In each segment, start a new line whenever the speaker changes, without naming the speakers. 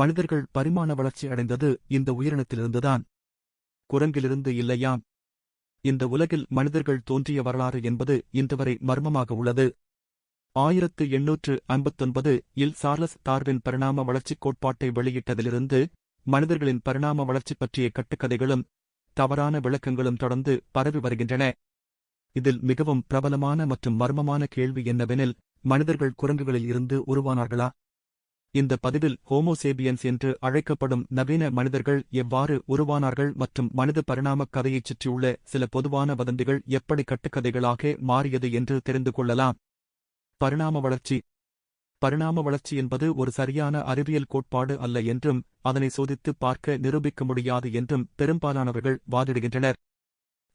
மனிதர்கள் பரிமாண வளர்ச்சி அடைந்தது இந்த உயிரினத்திலிருந்துதான். குரங்கிலிருந்து இல்லையாம். இந்த உலகில் மனிதர்கள் தோன்றிய வரலாறு என்பது இன்றுவரை மர்மமாக உள்ளது. ஆயிரத்து எண்ணூற்று ஐம்பத்தொன்பது இல் சார்லஸ் டார்வின் பரிணாம வளர்ச்சிக் கோட்பாட்டை வெளியிட்டதிலிருந்து மனிதர்களின் பரிணாம வளர்ச்சி பற்றிய கட்டுக்கதைகளும் தவறான விளக்கங்களும் தொடர்ந்து பரவி வருகின்றன. இதில் மிகவும் பிரபலமான மற்றும் மர்மமான கேள்வி என்னவெனில் மனிதர்கள் குரங்குகளில் இருந்து உருவானார்களா? இந்த பதிவில் ஹோமோசேபியன்ஸ் என்று அழைக்கப்படும் நவீன மனிதர்கள் எவ்வாறு உருவானார்கள் மற்றும் மனித பரிணாமக் கதையைச் சுற்றியுள்ள சில பொதுவான வதந்திகள் எப்படி கட்டுக்கதைகளாக மாறியது என்று தெரிந்து கொள்ளலாம். பரிணாம வளர்ச்சி. பரிணாம வளர்ச்சி என்பது ஒரு சரியான அறிவியல் கோட்பாடு அல்ல என்றும் அதனை சோதித்து பார்க்க நிரூபிக்க முடியாது என்றும் பெரும்பாலானவர்கள் வாதிடுகின்றனர்.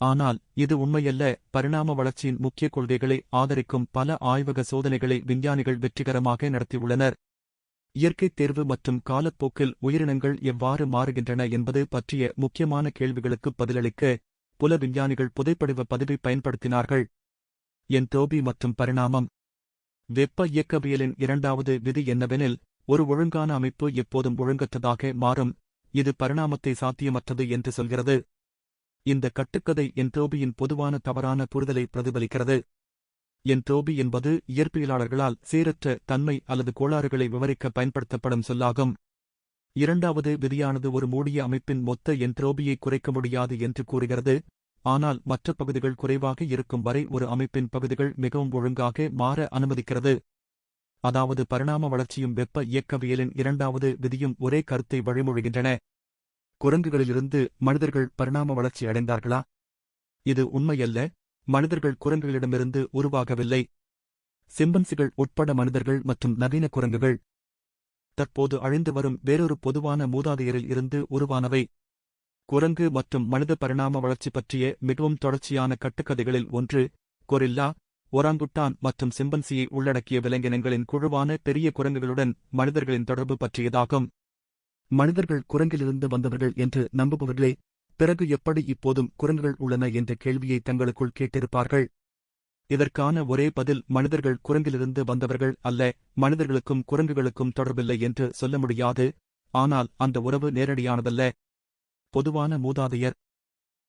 ஆனால் இது உண்மையல்ல. பரிணாம வளர்ச்சியின் முக்கிய கொள்கைகளை ஆதரிக்கும் பல ஆய்வக சோதனைகளை விஞ்ஞானிகள் வெற்றிகரமாக நடத்தியுள்ளனர். இயற்கைத் தேர்வு மற்றும் காலப்போக்கில் உயிரினங்கள் எவ்வாறு மாறுகின்றன என்பது பற்றிய முக்கியமான கேள்விகளுக்கு பதிலளிக்க புல விஞ்ஞானிகள் புதைப்படிவ பதிவை பயன்படுத்தினார்கள். என்ட்ரோபி மற்றும் பரிணாமம். வெப்ப இயக்கவியலின் இரண்டாவது விதி என்னவெனில் ஒரு ஒழுங்கான அமைப்பு எப்போதும் ஒழுங்கற்றதாக மாறும். இது பரிணாமத்தை சாத்தியமற்றது என்று சொல்கிறது. இந்த கட்டுக்கதை என்ட்ரோபியின் பொதுவான தவறான புரிதலை பிரதிபலிக்கிறது. என் தோபி என்பது இயற்பியலாளர்களால் சீரற்ற தன்மை அல்லது கோளாறுகளை விவரிக்க பயன்படுத்தப்படும் சொல்லாகும். இரண்டாவது விதியானது ஒரு மூடிய அமைப்பின் மொத்த என்ட்ரோபியை குறைக்க முடியாது என்று கூறுகிறது. ஆனால் மற்ற பகுதிகள் குறைவாக இருக்கும் வரை ஒரு அமைப்பின் பகுதிகள் மிகவும் ஒழுங்காக மாற அனுமதிக்கிறது. அதாவது பரிணாம வளர்ச்சியும் வெப்ப இயக்கவியலின் இரண்டாவது விதியும் ஒரே கருத்தை வழிமொழிகின்றன. குரங்குகளிலிருந்து மனிதர்கள் பரிணாம வளர்ச்சி அடைந்தார்களா? இது உண்மையல்ல. மனிதர்கள் குரங்குகளிடமிருந்து உருவாகவில்லை. சிம்பன்சிகள் உட்பட மனிதர்கள் மற்றும் நவீன குரங்குகள் தற்போது அழிந்து வரும் வேறொரு பொதுவான மூதாதையரில் இருந்து உருவானவை. குரங்கு மற்றும் மனித பரிணாம வளர்ச்சி பற்றிய மிகவும் தொடர்ச்சியான கட்டுக்கதைகளில் ஒன்று கொரில்லா ஒராங்குட்டான் மற்றும் சிம்பன்சியை உள்ளடக்கிய விலங்கினங்களின் குழுவான பெரிய குரங்குகளுடன் மனிதர்களின் தொடர்பு பற்றியதாகும். மனிதர்கள் குரங்கிலிருந்து வந்தவர்கள் என்று நம்புபவர்களே பிறகு எப்படி இப்போதும் குரங்குகள் உள்ளன என்ற கேள்வியை தங்களுக்குள் கேட்டிருப்பார்கள்? இதற்கான ஒரே பதில் மனிதர்கள் குரங்கிலிருந்து வந்தவர்கள் அல்ல மனிதர்களுக்கும் குரங்குகளுக்கும் தொடர்பில்லை என்று சொல்ல முடியாது. ஆனால் அந்த உறவு நேரடியானதல்ல. பொதுவான மூதாதையர்.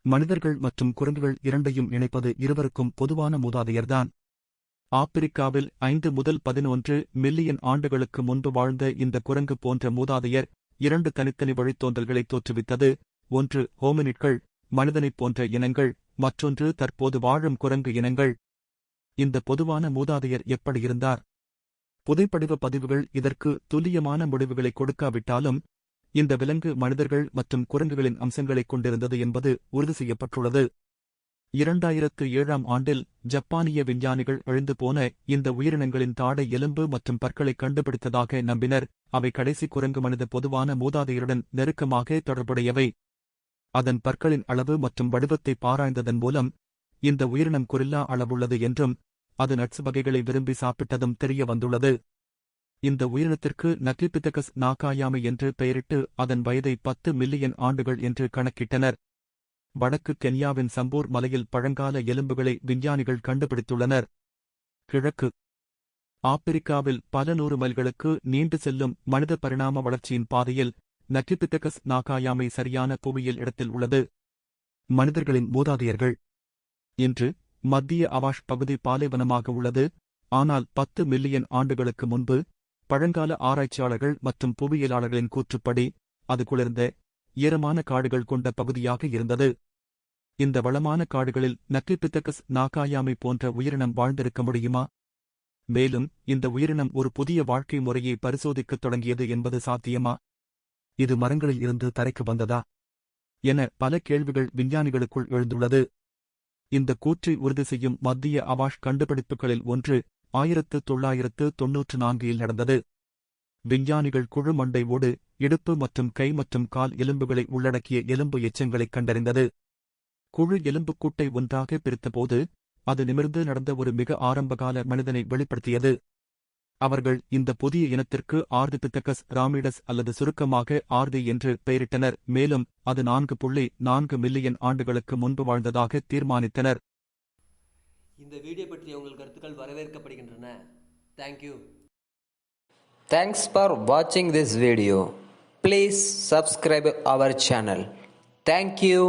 மனிதர்கள் மற்றும் குரங்குகள் இரண்டையும் இணைப்பது இருவருக்கும் பொதுவான மூதாதையர்தான். ஆப்பிரிக்காவில் ஐந்து முதல் பதினொன்று மில்லியன் ஆண்டுகளுக்கு முன்பு வாழ்ந்த இந்த குரங்கு போன்ற மூதாதையர் இரண்டு தனித்தனி வழித்தோன்றல்களை தோற்றுவித்தது. ஒன்று ஹோமினிட்கள் மனிதனைப் போன்ற இனங்கள் மற்றொன்று தற்போது வாழும் குரங்கு இனங்கள். இந்த பொதுவான மூதாதையர் எப்படி இருந்தார்? புதைப்படிவ பதிவுகள் இதற்கு துல்லியமான முடிவுகளை கொடுக்காவிட்டாலும் இந்த விலங்கு மனிதர்கள் மற்றும் குரங்குகளின் அம்சங்களைக் கொண்டிருந்தது என்பது உறுதி செய்யப்பட்டுள்ளது. இரண்டாயிரத்து ஏழாம் ஆண்டில் ஜப்பானிய விஞ்ஞானிகள் அழிந்து போன இந்த உயிரினங்களின் தாடை எலும்பு மற்றும் பற்களை கண்டுபிடித்ததாக நம்பினர். அவை கடைசி குரங்கு மனித பொதுவான மூதாதையருடன் நெருக்கமாக தொடர்புடையவை. அதன் பற்களின் அளவு மற்றும் வடிவத்தை பாராய்ந்ததன் மூலம் இந்த உயிரினம் குரில்லா அளவுள்ளது என்றும் அது நட்சு வகைகளை விரும்பி சாப்பிட்டதும் தெரிய வந்துள்ளது. இந்த உயிரினத்திற்கு நக்லிபித்தகஸ் நாகாயாமை என்று பெயரிட்டு அதன் வயதை பத்து மில்லியன் ஆண்டுகள் என்று கணக்கிட்டனர். வடக்கு கென்யாவின் சம்பூர் மலையில் பழங்கால எலும்புகளை விஞ்ஞானிகள் கண்டுபிடித்துள்ளனர். கிழக்கு ஆப்பிரிக்காவில் பல நூறு மைல்களுக்கு நீண்டு செல்லும் மனித பரிணாம வளர்ச்சியின் பாதையில் நக்லிபித்தகஸ் நாகாயாமை சரியான புவியியல் இடத்தில் உள்ளது. மனிதர்களின் மூதாதையர்கள். இன்று மத்திய அவாஷ் பகுதி பாலைவனமாக உள்ளது. ஆனால் பத்து மில்லியன் ஆண்டுகளுக்கு முன்பு பழங்கால ஆராய்ச்சியாளர்கள் மற்றும் புவியியலாளர்களின் கூற்றுப்படி அது குளிர்ந்த ஈரமான காடுகள் கொண்ட பகுதியாக இருந்தது. இந்த வளமான காடுகளில் நக்கிபித்தகஸ் நாகாயாமை போன்ற உயிரினம் வாழ்ந்திருக்க முடியுமா? மேலும் இந்த உயிரினம் ஒரு புதிய வாழ்க்கை முறையை பரிசோதிக்கத் தொடங்கியது என்பது சாத்தியமா? இது மரங்களில் இருந்து தரைக்கு வந்ததா? என பல கேள்விகள் விஞ்ஞானிகளுக்குள் எழுந்துள்ளது. இந்த கூற்றை உறுதி செய்யும் மத்திய அவாஷ் கண்டுபிடிப்புகளில் ஒன்று ஆயிரத்து தொள்ளாயிரத்து தொன்னூற்று நான்கில் நடந்தது. விஞ்ஞானிகள் குழு மண்டை ஓடு இடுப்பு மற்றும் கை மற்றும் கால் எலும்புகளை உள்ளடக்கிய எலும்பு எச்சங்களைக் கண்டறிந்தது. குழு எலும்புக்கூட்டை ஒன்றாக பிரித்தபோது அது நிமிர்ந்து நடந்த ஒரு மிக ஆரம்பகால மனிதனை வெளிப்படுத்தியது. அவர்கள் இந்த புதிய இனத்திற்கு ஆர்திபித்தகஸ் ராமிடஸ் அல்லது சுருக்கமாக ஆர்தி என்று பெயரிட்டனர் மேலும் அது நான்கு புள்ளி நான்கு மில்லியன் ஆண்டுகளுக்கு முன்பு வாழ்ந்ததாக தீர்மானித்தனர்
இந்த வீடியோ பற்றிய உங்கள் கருத்துக்கள் வரவேற்கப்படுகின்றன thank you
Thanks for watching this video. Please subscribe our channel. Thank you.